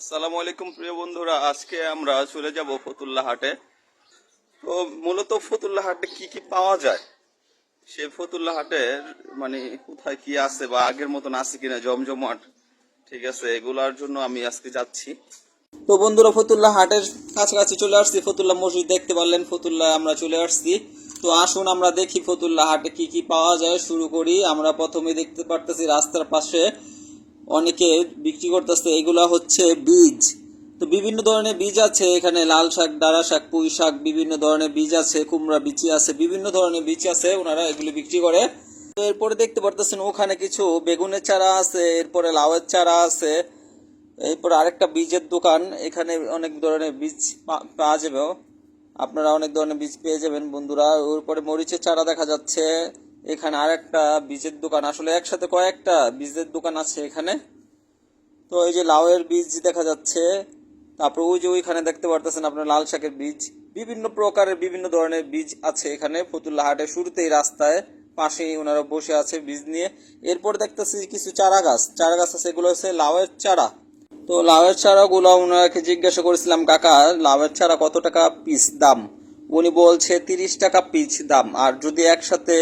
আসসালামু আলাইকুম প্রিয় বন্ধুরা, আজকে আমরা চলে যাব ফতুল্লা হাটে। তো মূলত ফতুল্লা হাটে কি কি পাওয়া যায়? সে ফতুল্লা হাটের মানে কোথায় কি আছে বা আগের মতন আছে কিনা জমজমাট, ঠিক আছে, এগুলার জন্য আমি আজকে যাচ্ছি। তো বন্ধুরা, ফতুল্লা হাটের কাছাকাছি চলে আসছি, ফতুল্লা মসজিদ দেখতে পারলেন ফতুল্লা আমরা চলে আসছি। তো আসুন আমরা দেখি ফতুল্লা হাটে কি কি পাওয়া যায়, শুরু করি। আমরা প্রথমে দেখতে পারতেছি রাস্তার পাশে অনেকে বিক্রি করতেছে, এগুলা হচ্ছে বীজ। তো বিভিন্ন ধরনের বীজ আছে, এখানে লাল শাক ডারা শাক, পুঁই শাক, বিভিন্ন ধরনের বীজ আছে, কুমড়া বিচি আছে, বিভিন্ন ধরনের বীজ আছে, ওনারা এগুলো বিক্রি করে। তো এরপরে দেখতে পারতেছেন, ওখানে কিছু বেগুনের চারা আছে, এরপরে লাউয়ের চারা আছে, এরপর আরেকটা বীজের দোকান, এখানে অনেক ধরনের বীজ পাওয়া যাবে। আপনারা অনেক ধরনের বীজ পেয়ে যাবেন, বন্ধুরা। এরপরে মরিচের চারা দেখা যাচ্ছে। এখানে আরেকটা বীজের দোকান, আসলে একসাথে কয়েকটা বীজের দোকান আছে এখানে। তো এই যে লাউয়ের বীজ দেখা যাচ্ছে, তারপর ওই যে ওইখানে দেখতে পারতেছেন আপনার লাল শাকের বীজ। বিভিন্ন প্রকারের বিভিন্ন ধরনের বীজ আছে এখানে, ফতুল্লা হাটের শুরুতেই রাস্তায় পাশেই ওনারা বসে আছে বীজ নিয়ে। এরপর দেখতেছি কিছু চারা গাছ চারা গাছ আছে, এগুলো হচ্ছে লাউয়ের চারা। তো লাউয়ের চারাগুলো ওনাকে জিজ্ঞাসা করেছিলাম, কাকা, লাউয়ের চারা কত টাকা পিস দাম? উনি বলছে, তিরিশ টাকা পিস দাম। আর যদি একসাথে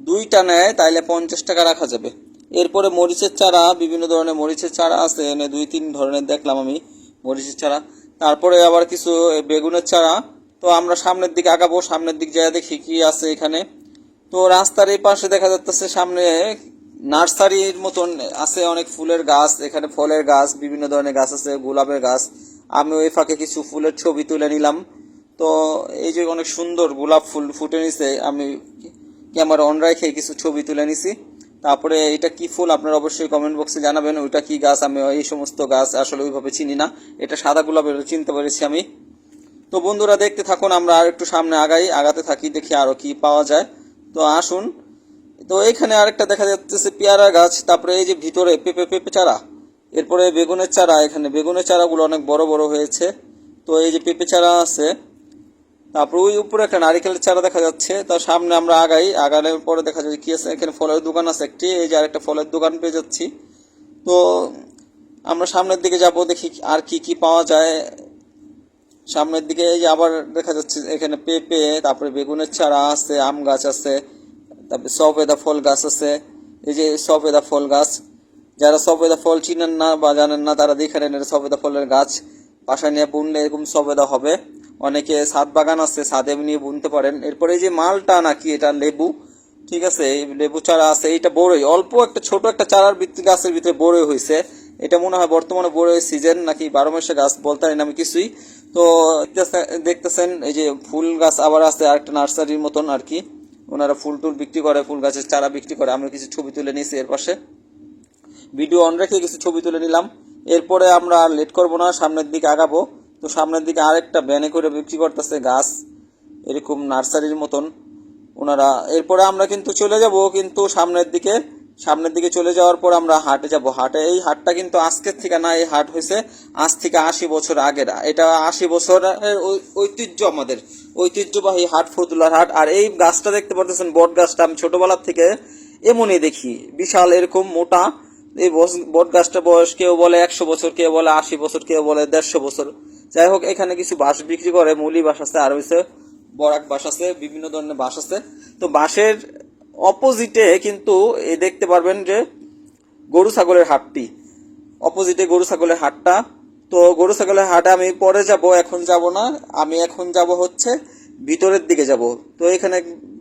দুইটা নেয়, তাইলে পঞ্চাশ টাকা রাখা যাবে। এরপরে মরিচের চারা, বিভিন্ন ধরনের মরিচের চারা আছে, এনে দুই তিন ধরনের দেখলাম আমি মরিচের চারা। তারপরে আবার কিছু বেগুনের চারা। তো আমরা সামনের দিকে আগাবো, সামনের দিক যায় দেখি কি আছে এখানে। তো রাস্তার এই পাশে দেখা যাচ্ছে সামনে নার্সারির মতন আছে অনেক ফুলের গাছ, এখানে ফলের গাছ, বিভিন্ন ধরনের গাছ আছে, গোলাপের গাছ। আমি ওই ফাঁকে কিছু ফুলের ছবি তুলে নিলাম। তো এই যে অনেক সুন্দর গোলাপ ফুল ফুটে নিছে, আমি ক্যামেরা অন রেখে কিছু ছবি তুলে নিছি। তারপরে এটা কি ফুল আপনারা অবশ্যই কমেন্ট বক্সে জানাবেন, ওইটা কি গাছ, আমি এই সমস্ত গাছ আসলে ওইভাবে চিনি না। এটা সাদা গোলাপের চিনতে পেরেছি আমি। তো বন্ধুরা, দেখতে থাকুন, আমরা আর একটু সামনে আগাই, আগাতে থাকি, দেখি আরও কি পাওয়া যায়। তো আসুন। তো এখানে আরেকটা দেখা যাচ্ছে, পেয়ারা গাছ, তারপরে এই যে ভিতরে পেঁপে পেঁপে চারা। এরপরে বেগুনের চারা, এখানে বেগুনের চারাগুলো অনেক বড় বড় হয়েছে। তো এই যে পেঁপে চারা আছে তারপর ওই উপরে একটা নারিকেলের চারা দেখা যাচ্ছে। তার সামনে আমরা আগাই। আগানোর পরে দেখা যাচ্ছে কি আছে? এখানে ফলের দোকান আছে একটি। এই যে আরেকটা ফলের দোকান পেয়ে যাচ্ছি। তো আমরা সামনের দিকে যাব, দেখি আর কি কি পাওয়া যায়। সামনের দিকে এই যে আবার দেখা যাচ্ছে এখানে পেঁপে, তারপরে বেগুনের চারা আছে, আম গাছ আছে, তারপরে সফেদা ফল গাছ আছে। এই যে সফেদা ফল গাছ, যারা সফেদা ফল চিনেন না বা জানেন না, তারা দেখে নেন সফেদা ফলের গাছ। বাসায় নিয়ে বুনলে এরকম সফেদা হবে। অনেকে ছাদ বাগান আছে, ছাদে নিয়ে বুনতে পারেন। এরপরে এই যে মালটা নাকি, এটা লেবু, ঠিক আছে? লেবু চারা আছে, এইটা বড়ই, অল্প একটা, ছোট একটা চারার গাছের ভিতরে বড়ই হয়েছে। এটা মনে হয় বর্তমানে বড়ই সিজন, নাকি বারো মাসে গাছ বলতে না আমি কিছুই। তো দেখতেছেন, এই যে ফুল গাছ আবার আছে, আরেকটা নার্সারির মতন আর কি। ওনারা ফুল টুল বিক্রি করে, ফুল গাছের চারা বিক্রি করে। আমি কিছু ছবি তুলে নিয়েছি এর পাশে। ভিডিও অন রেখে কিছু ছবি তুলে নিলাম। এরপরে আমরা আর লেট করব না, সামনের দিকে আগাবো। তো সামনের দিকে আরেকটা ব্যানে করে বিক্রি করতেছে গাছ। এরকম নার্সারির মতন। ওনারা, এরপরে আমরা কিন্তু চলে যাব, কিন্তু সামনের দিকে সামনের দিকে চলে যাওয়ার পর আমরা হাটে যাব। হাটে এই হাটটা কিন্তু আজকের থেকে না, এই হাট হয়েছে আজ থেকে আশি বছর আগের। এটা আশি বছরের ঐতিহ্য আমাদের। ঐতিহ্যবাহী হাট, ফতুল্লার হাট। আর এই গাছটা দেখতে পাচ্ছেন বট গাছটা। আমি ছোটবেলার থেকে এমনই দেখি। বিশাল এরকম মোটা এই বট গাছটা বয়স কেউ বলে একশো বছর, কেউ বলে আশি বছর, কেউ বলে দেড়শো বছর। যাই হোক, এখানে কিছু বাঁশ বিক্রি করে, মুলি বাঁশ আছে, আর হচ্ছে বরাক বাঁশ আছে, বিভিন্ন ধরনের বাঁশ আছে। তো বাঁশের অপোজিটে কিন্তু এ দেখতে পারবেন যে গরু ছাগলের হাটটি। অপোজিটে গরু ছাগলের হাটটা। তো গরু ছাগলের হাটে আমি পরে যাব, এখন যাব না। আমি এখন যাব হচ্ছে ভিতরের দিকে যাব। তো এখানে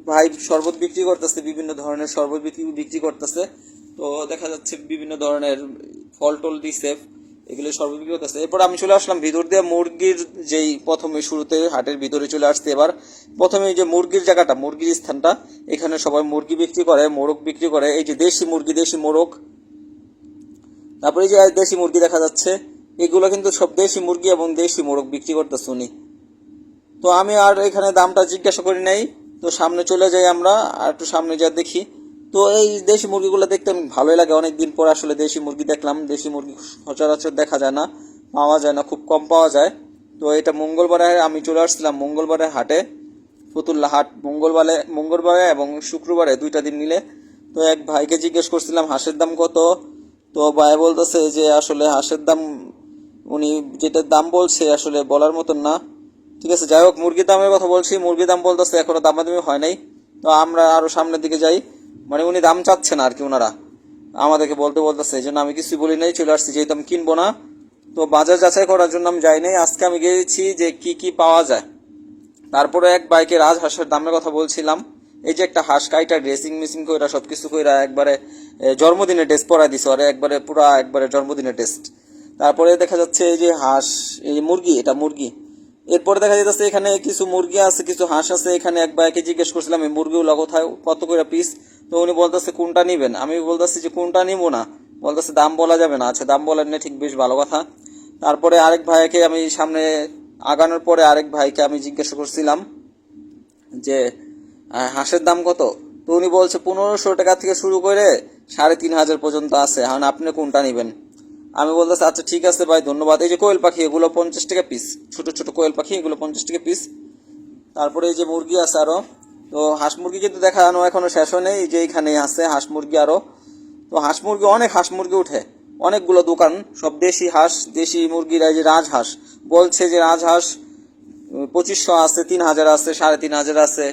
ভাই শরবত বিক্রি করতেছে, বিভিন্ন ধরনের শরবত বিক্রি করতেছে। তো দেখা যাচ্ছে বিভিন্ন ধরনের ফল টল দিছে, এগুলো বিক্রি করতেছে এরপর আমি চলে আসলাম ভিতর দিয়ে, মুরগির যেই প্রথমে শুরুতে হাটের ভিতরে চলে আসছে এবার। প্রথমে যে মুরগির জায়গাটা, মুরগির স্থানটা, এখানে সবাই মুরগি বিক্রি করে, মোরগ বিক্রি করে। এই যে দেশি মুরগি, দেশি মোরগ। তারপরে যে দেশি মুরগি দেখা যাচ্ছে, এগুলো কিন্তু সব দেশি মুরগি এবং দেশি মোরগ বিক্রি করতে শুনি তো আমি আর এখানে দামটা জিজ্ঞাসা করি নাই, তো সামনে চলে যাই আমরা, আর একটু সামনে যা দেখি। তো এই দেশি মুরগিগুলো দেখতে ভালোই লাগে। অনেক দিন পর আসলে দেশি মুরগি দেখলাম। দেশি মুরগি সচরাচর দেখা যায় না, পাওয়া যায় না, খুব কম পাওয়া যায়। তো এটা মঙ্গলবারে আমি চলে আসছিলাম মঙ্গলবারে হাটে। ফতুল্লা হাট মঙ্গলবারে মঙ্গলবারে এবং শুক্রবারে দুইটা দিন মিলে। তো এক ভাইকে জিজ্ঞেস করছিলাম, হাঁসের দাম কত? তো ভাই বলতেছে যে, আসলে হাঁসের দাম, উনি যেটা দাম বলছে আসলে বলার মতন না। ঠিক আছে, যাই হোক, মুরগির দামের কথা বলছি। মুরগির দাম বলতেছে, এখনও দামাদামি হয় নাই। তো আমরা আরও সামনের দিকে যাই। মানে উনি দাম চাচ্ছে না আর কি ওনারা আমাদেরকে বলতে বলতেছে, এই জন্য আমি কিছুই বলি নাই, চলে আসছি, যেহেতু আমি কিনবো না। তো বাজার যাচাই করার জন্য আমি যাই নাই। আজকে আমি গিয়েছি যে কি কি পাওয়া যায়। তারপরে এক বাইকে রাজহাঁসের দামের কথা বলছিলাম। এই যে একটা হাঁস, কাইটা ড্রেসিং মেসিং কইরা সব কিছু কইরা একবারে জন্মদিনের টেস্ট পরাই দিছে ওরে, একবারে পুরা একবারে জন্মদিনের টেস্ট তারপরে দেখা যাচ্ছে এই যে হাঁস, এই মুরগি, এটা মুরগি। এরপরে দেখা যাচ্ছে এখানে কিছু মুরগি আছে, কিছু হাঁস আছে। এখানে এক বাইকে জিজ্ঞেস করছিলাম, এই মুরগিগুলো কোথায়? কত করে পিস তো উনি বলতেছে, কোনটা নেবেন? আমি বলতেছি যে, কোনটা নিবো না? বলতেছে, দাম বলা যাবে না। আচ্ছা দাম বলেন না ঠিক বেশ ভালো কথা। তারপরে আরেক ভাইকে আমি সামনে আগানোর পরে আরেক ভাইকে আমি জিজ্ঞাসা করছিলাম যে হাঁসের দাম কত? তো উনি বলছে, পনেরোশো টাকা থেকে শুরু করে সাড়ে তিন হাজার পর্যন্ত আছে। এখন আপনি কোনটা নেবেন? আমি বলতেছি আচ্ছা ঠিক আছে ভাই, ধন্যবাদ। এই যে কোয়েল পাখি, এগুলো পঞ্চাশ টাকা পিস ছোট ছোট কোয়েল পাখি, এগুলো পঞ্চাশ টাকা পিস তারপরে এই যে মুরগি আছে আরও। তো হাঁস মুরগি কিন্তু দেখানো এখনও শেষ হয় নেই, যে এখানে আছে হাঁস মুরগি আরও। তো হাঁস মুরগি, অনেক হাঁস মুরগি উঠে, অনেকগুলো দোকান, সব দেশি হাঁস, দেশি মুরগির যে রাজহাঁস, বলছে যে রাজহাঁস পঁচিশশো আছে, তিন হাজার আছে, সাড়ে তিন হাজার আছে।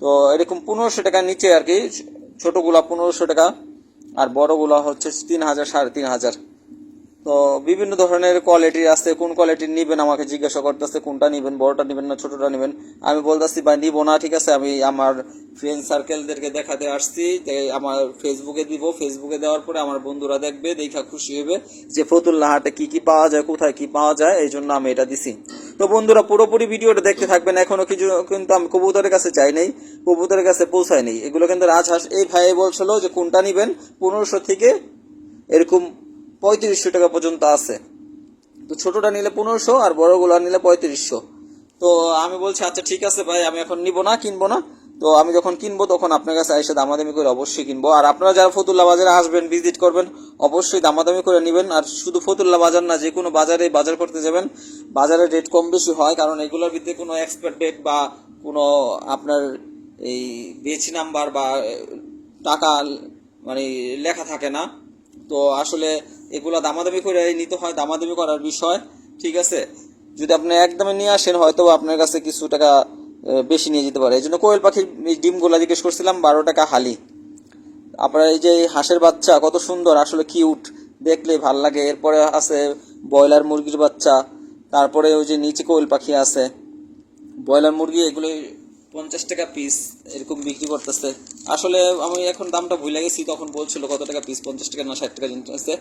তো এরকম পনেরোশো টাকার নিচে আর কি, ছোটগুলা পনেরোশো টাকা, আর বড়গুলা হচ্ছে তিন হাজার, সাড়ে তিন হাজার। তো বিভিন্ন ধরনের কোয়ালিটির আছে, কোন কোয়ালিটির নিবেন আমাকে জিজ্ঞাসা করতেছে, কোনটা নিবেন, বড়টা নিবেন না ছোটটা নিবেন। আমি বলতেছি, ভাই, নিবো না, ঠিক আছে? আমি আমার ফ্রেন্ড সার্কেলদেরকে দেখাতে আসছি, যে আমার ফেসবুকে দিব। ফেসবুকে দেওয়ার পরে আমার বন্ধুরা দেখবে, দেখা খুশি হবে যে ফতুল্লা হাটে কি কি পাওয়া যায়, কোথায় কি পাওয়া যায়, এই জন্য আমি এটা দিছি। তো বন্ধুরা, পুরোপুরি ভিডিওটা দেখতে থাকবেন। এখনও কিছু কিন্তু আমি কবুতরের কাছে যাই নাই, কবুতরের কাছে পৌঁছায় নেই। এগুলো কিন্তু রাজহাঁস, এই ভাই বলছিল যে কোনটা নিবেন, পনেরোশো থেকে এরকম পঁয়ত্রিশশো টাকা পর্যন্ত আছে। তো ছোটটা নিলে পনেরোশো আর বড়গুলো নিলে পঁয়ত্রিশশো। তো আমি বলছি আচ্ছা ঠিক আছে ভাই, আমি এখন নিবো না, কিনবো না। তো আমি যখন কিনবো, তখন আপনার কাছে এসে দামাদামি করে অবশ্যই কিনবো। আর আপনারা যারা ফতুল্লা বাজারে আসবেন, ভিজিট করবেন, অবশ্যই দামাদামি করে নেবেন। আর শুধু ফতুল্লা বাজার না যে কোনো বাজারে বাজার করতে যাবেন। বাজারে রেট কম বেশি হয়, কারণ এগুলোর ভিতরে কোনো এক্সপার্ট ডেট বা কোনো আপনার এই বেচ নাম্বার বা টাকা মানে লেখা থাকে না। তো আসলে এগুলো দামাদামি করে নিতে হয়, দামাদামি করার বিষয়, ঠিক আছে? যদি আপনি একদমে নিয়ে আসেন হয়তো আপনার কাছে কিছু টাকা বেশি নিয়ে যেতে পারে। এই জন্য কোয়েল পাখির ডিমগুলো জিজ্ঞেস করছিলাম, বারো টাকা হালি। আপনার এই যে হাঁসের বাচ্চা, কত সুন্দর, আসলে কিউট দেখলে ভালো লাগে। এরপরে আছে ব্রয়লার মুরগির বাচ্চা, তারপরে ওই যে নিচে কোয়েল পাখি আছে। ব্রয়লার মুরগি এগুলো পঞ্চাশ টাকা পিস এরকম বিক্রি করতেছে। আসলে আমি এখন দামটা ভুলে গেছি, তখন বলছিল কত টাকা পিস পঞ্চাশ টাকা না ষাট টাকা আছে।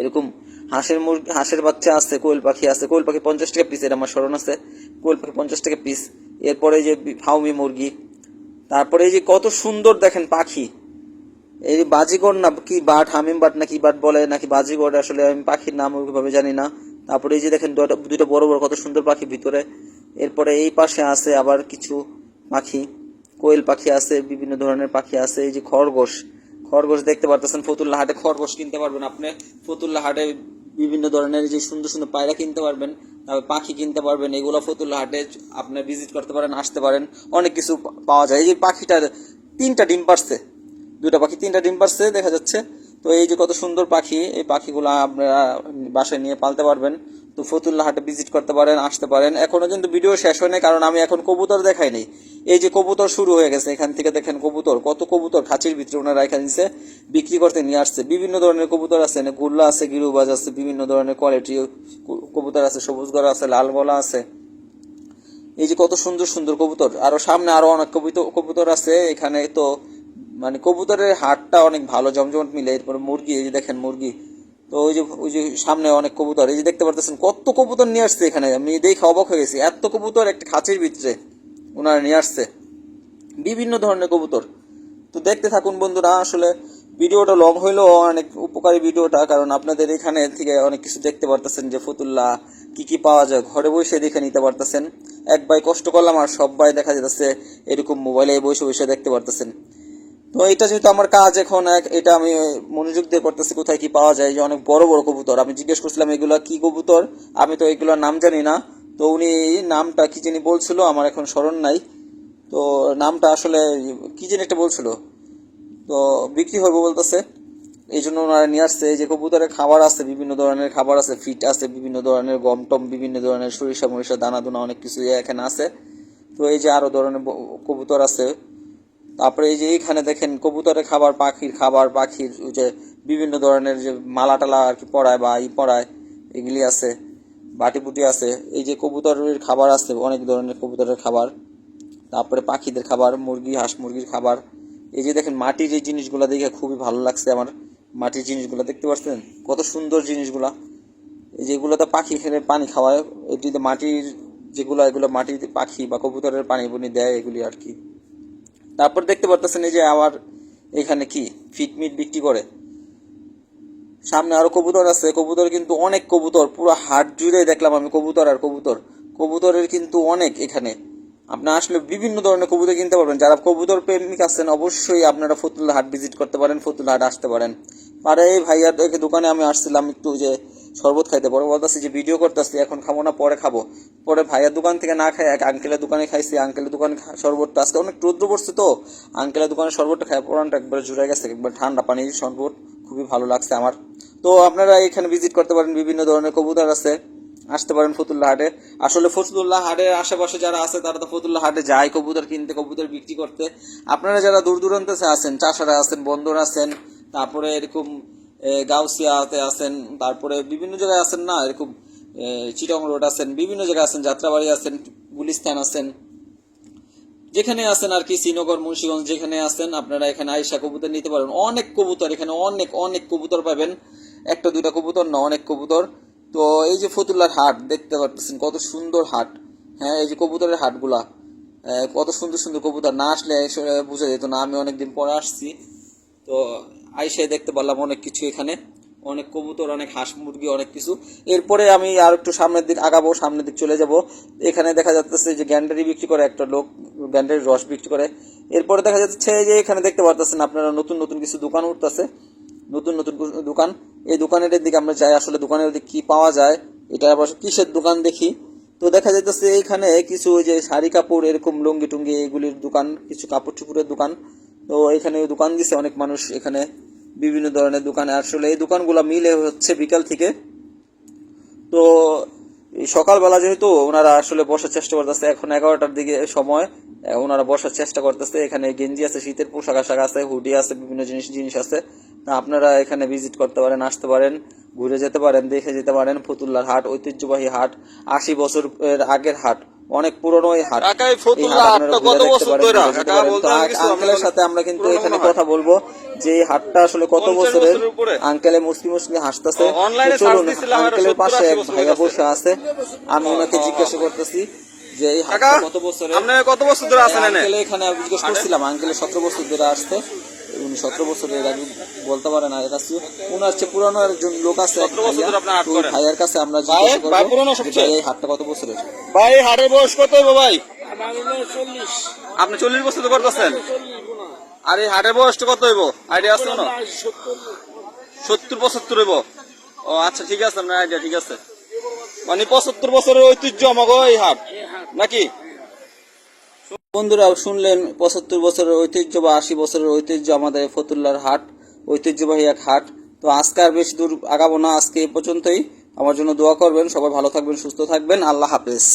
এরকম হাঁসের মুরগি, হাঁসের বাচ্চা আছে, কোয়েল পাখি আছে, কোয়েল পাখি পঞ্চাশ টাকা পিস এটা আমার স্মরণ আছে। কোয়েল পাখি পঞ্চাশ টাকা পিস এরপরে যে ফাউমি মুরগি, তারপরে এই যে কত সুন্দর দেখেন পাখি। এই বাজিগর না, কি বাট হামিম বাট না কি বাট বলে, নাকি বাজিগর, আসলে আমি পাখির নাম ওইভাবে জানি না। তারপরে এই যে দেখেন দুটো দুটো বড় বড় কত সুন্দর পাখি ভিতরে। এরপরে এই পাশে আছে আবার কিছু পাখি, কোয়েল পাখি আছে, বিভিন্ন ধরনের পাখি আছে, এই যে খরগোশ। খরগোশ দেখতে পারতেছেন ফতুল্লা হাটে খরগোশ কিনতে পারবেন আপনি। ফতুল্লা হাটে বিভিন্ন ধরনের যে সুন্দর সুন্দর পায়রা কিনতে পারবেন, তারপর পাখি কিনতে পারবেন, এগুলো ফতুল্লা হাটে আপনি ভিজিট করতে পারেন, আসতে পারেন। অনেক কিছু পাওয়া যায়। এই যে পাখিটার তিনটা ডিম পারছে। দুটা পাখি, তিনটা ডিম পারছে, দেখা যাচ্ছে। তো এই যে কত সুন্দর পাখি, এই পাখিগুলো আপনারা বাসায় নিয়ে পালতে পারবেন। তো ফতুল্লা হাটে ভিজিট করতে পারেন, আসতে পারেন। এখনও কিন্তু ভিডিও শেষ হয়নি, কারণ আমি এখন কবুতর দেখাই নাই এই যে কবুতর শুরু হয়ে গেছে, এখান থেকে দেখেন কবুতর, কত কবুতর খাঁচির ভিতরে ওনারা এখানে নিচে বিক্রি করতে নিয়ে আসছে। বিভিন্ন ধরনের কবুতর আছে গুল্লা আছে, গিরুবাজ আছে, বিভিন্ন ধরনের কোয়ালিটি কবুতর আছে, সবুজ গলা আছে, লাল গলা আছে। এই যে কত সুন্দর সুন্দর কবুতর। আরও সামনে আরও অনেক কবুতর কবুতর আছে, এখানে তো মানে কবুতরের হাটটা অনেক ভালো, জমজমট মিলে, এরপরে মুরগি, এই যে দেখেন মুরগি। তো ওই যে ওই যে সামনে অনেক কবুতর, এই যে দেখতে পারতেছেন কত কবুতর নিয়ে আসছে এখানে। আমি দেখে অবাক হয়ে গেছি, এত কবুতর একটা খাঁচির ভিতরে ওনারা নিয়ে আসছে। বিভিন্ন ধরনের কবুতর। তো দেখতে থাকুন বন্ধুরা, আসলে ভিডিওটা লং হইলেও অনেক উপকারী ভিডিওটা, কারণ আপনাদের এখানে থেকে অনেক কিছু দেখতে পারতেছেন যে ফতুল্লা কি কি পাওয়া যায়। ঘরে বসে দেখে নিতে পারতেছেন। এক ভাই কষ্ট করলাম আর সব ভাই দেখা যেতেছে এরকম মোবাইলে বসে বসে দেখতে পারতেছেন। তো এটা যেহেতু আমার কাজ এখন, এক- এটা আমি মনোযোগ দিয়ে করতেছি কোথায় কি পাওয়া যায়, যে অনেক বড় বড় কবুতর। আমি জিজ্ঞেস করছিলাম, এগুলো কি কবুতর? আমি তো এগুলোর নাম জানি না। তো উনি নামটা কি জানি বলছিল, আমার এখন স্মরণ নাই। তো নামটা আসলে কি জানি একটা বলছিল। তো বিক্রি হবে বলতেছে। এই জন্য ওনারা নিয়ে আসছে যে কবুতরের খাবার আছে, বিভিন্ন ধরনের খাবার আছে, ফিট আছে, বিভিন্ন ধরনের গম টম, বিভিন্ন ধরনের সরিষা মরিষা দানা দুনা অনেক কিছু এখানে আছে। তো এই যে আরও ধরনের কবুতর আছে তারপরে এই যে এইখানে দেখেন কবুতরের খাবার, পাখির খাবার, পাখির যে বিভিন্ন ধরনের যে মালা টালা আর কি পড়ায় বা ই পড়ায় এগুলি আছে বাটি বুটি আছে। এই যে কবুতরের খাবার আছে, অনেক ধরনের কবুতরের খাবার। তারপরে পাখিদের খাবার, মুরগি, হাঁস মুরগির খাবার। এই যে দেখেন মাটির এই জিনিসগুলো দেখে খুবই ভালো লাগছে আমার। মাটির জিনিসগুলো দেখতে পাচ্ছেন কত সুন্দর জিনিসগুলা। এই যেগুলোতে পাখি খেলে পানি খাওয়ায়। এটিতে মাটির যেগুলো, এগুলো মাটির পাখি বা কবুতরের পানি বুনি দেয় এগুলি আর কি। তারপর দেখতে পারতেছেন এই যে আবার এখানে কি? ফিট মিট বিক্রি করে। সামনে আরও কবুতর আছে। কবুতর কিন্তু অনেক কবুতর। পুরো হাট জুড়ে দেখলাম আমি কবুতর আর কবুতর। কবুতরের কিন্তু অনেক এখানে। আপনি আসলে বিভিন্ন ধরনের কবুতর কিনতে পারবেন। যারা কবুতর প্রেমিক আছেন, অবশ্যই আপনারা ফতুল্লা হাট ভিজিট করতে পারেন ফতুল্লা হাট আসতে পারেন। আর এই ভাইয়ার দোকানে আমি আসছিলাম একটু যে শরবত খাইতে। পরে বলতেছি যে, ভিডিও করতেছি, এখন খাব না, পরে খাব। পরে ভাইয়ার দোকান থেকে না খাই এক আঙ্কেলের দোকানে খাইছি, আঙ্কেলের দোকানে শরবতটা। আজকে অনেক রৌদ্র পড়ছে তো। আঙ্কেলের দোকানে শরবতটা খাই পরানটা একবার জুড়ে গেছে, একবার ঠান্ডা পানির শরবত। খুবই ভালো লাগছে আমার। তো আপনারা এখানে ভিজিট করতে পারেন, বিভিন্ন ধরনের কবুতর আছে। আসতে পারেন ফতুল্লা হাটে। আসলে ফতুল্লা হাটের আশেপাশে যারা আছে, তারা তো ফতুল্লা হাটে যায় কবুতর কিনতে, কবুতর বিক্রি করতে। আপনারা যারা দূর দূরান্তে আছেন, চাষারা আছেন, বন্দর আছেন, তারপরে এরকম গাউসিয়াতে আছেন, তারপরে বিভিন্ন জায়গায় আছেন না এরকম চিটং রোড আছেন, বিভিন্ন জায়গায় আছেন, যাত্রাবাড়ি আছেন, গুলিস্তান আছেন। যেখানে আছেন আর কি, শ্রীনগর, মুন্সিগঞ্জ, যেখানে আছেন, আপনারা এখানে আইসা কবুতর নিতে পারেন। অনেক কবুতর এখানে, অনেক অনেক কবুতর পাবেন। একটা, দুইটা কবুতর না, অনেক কবুতর। তো এই যে ফতুল্লার হাট, দেখতে পারতেছেন, কত সুন্দর হাট। হ্যাঁ এই যে কবুতরের হাটগুলা কত সুন্দর সুন্দর কবুতর। না আসলে বোঝা যেত না, আমি অনেকদিন পরে আসছি। তো আইসাই দেখতে পারলাম অনেক কিছু এখানে। অনেক কবুতর, অনেক হাঁস মুরগি, অনেক কিছু। এরপরে আমি আর একটু সামনের দিক আগাবো, সামনের দিক চলে যাব। এখানে দেখা যাচ্ছে যে গ্যান্ডারি বিক্রি করে একটা লোক গ্যান্ডারির রস বিক্রি করে। এরপরে দেখা যাচ্ছে যে এখানে দেখতে পারতেছেন আপনারা নতুন নতুন কিছু দোকান উঠতেছে। নতুন নতুন দোকান। এই দোকানের দিকে আমরা যাই, আসলে দোকানের দিকে কি পাওয়া যায়, এটা আবার কিসের দোকান দেখি। তো দেখা যাইতেছে এইখানে কিছু যে শাড়ি কাপড়, এরকম লুঙ্গি টুঙ্গি এগুলির দোকান, কিছু কাপড় চুপুরের দোকান। তো এখানে দোকান দিছে অনেক মানুষ এখানে। বিভিন্ন ধরনের দোকানে। আসলে এই দোকানগুলো মিলে হচ্ছে বিকাল থেকে। তো সকালবেলা যেহেতু ওনারা আসলে বসার চেষ্টা করতেছে, এখন এগারোটার দিকে সময়। ওনারা বসার চেষ্টা করতেছে। এখানে গেঞ্জি আছে, শীতের পোশাক আশাক আছে, হুডি আছে, বিভিন্ন জিনিস জিনিস আছে। আপনারা এখানে ভিজিট করতে পারেন, আসতে পারেন, ঘুরে যেতে পারেন, দেখে যেতে পারেন। ফতুল্লার হাট, ঐতিহ্যবাহী হাট, আশি বছর আগের হাট। অনেক পুরনো এই হাট? আঙ্কেলের সাথে আমরা কিন্তু এখানে কথা বলব যে এই হাটটা আসলে কত বছরের? আঙ্কেলে মুসলিম মুসলিম হাসতেছে। চলুন আঙ্কেলের পাশে এক ভাইয়া বসে আছে। আমি ওনাকে জিজ্ঞাসা করতেছি যে এই হাটটা কত বছরের? আপনি কত বছর ধরে আছেন এখানে জিজ্ঞেস করছিলাম আঙ্কেলে সতেরো বছর ধরে আসছে। উনি সতেরো বছরের আগে বলতে পারেন আর কাছে। ওনার চেয়ে পুরানো একজন লোক আছে এক 17 বছর ভাইয়া। ধরে আপনার হাট তো ওই করেন? ভাইয়ার কাছে আমরা জিজ্ঞাসা করব এই হাটটা কত বছরের? ভাই হাটের বয়স কত হইব ভাই? আপনি চল্লিশ বছর তো করতেছেন। আর এই হাটের বয়সটা কত হইব? আইডিয়া আছে না সত্তর পঁচাত্তর হইব। ও আচ্ছা ঠিক আছে আপনার আইডিয়া ঠিক আছে। মানে পঁচাত্তর বছরের ঐতিহ্য আমাকে এই হাট নাকি? বন্ধুরা, শুনলেন পঁচাত্তর বছরের ঐতিহ্য বা আশি বছরের ঐতিহ্য আমাদের ফতুল্লার হাট, ঐতিহ্যবাহী এক হাট। তো আজকে আর বেশি দূর আগাবো না, আজকে এ পর্যন্তই। আমার জন্য দোয়া করবেন, সবাই ভালো থাকবেন, সুস্থ থাকবেন। আল্লাহ হাফেজ।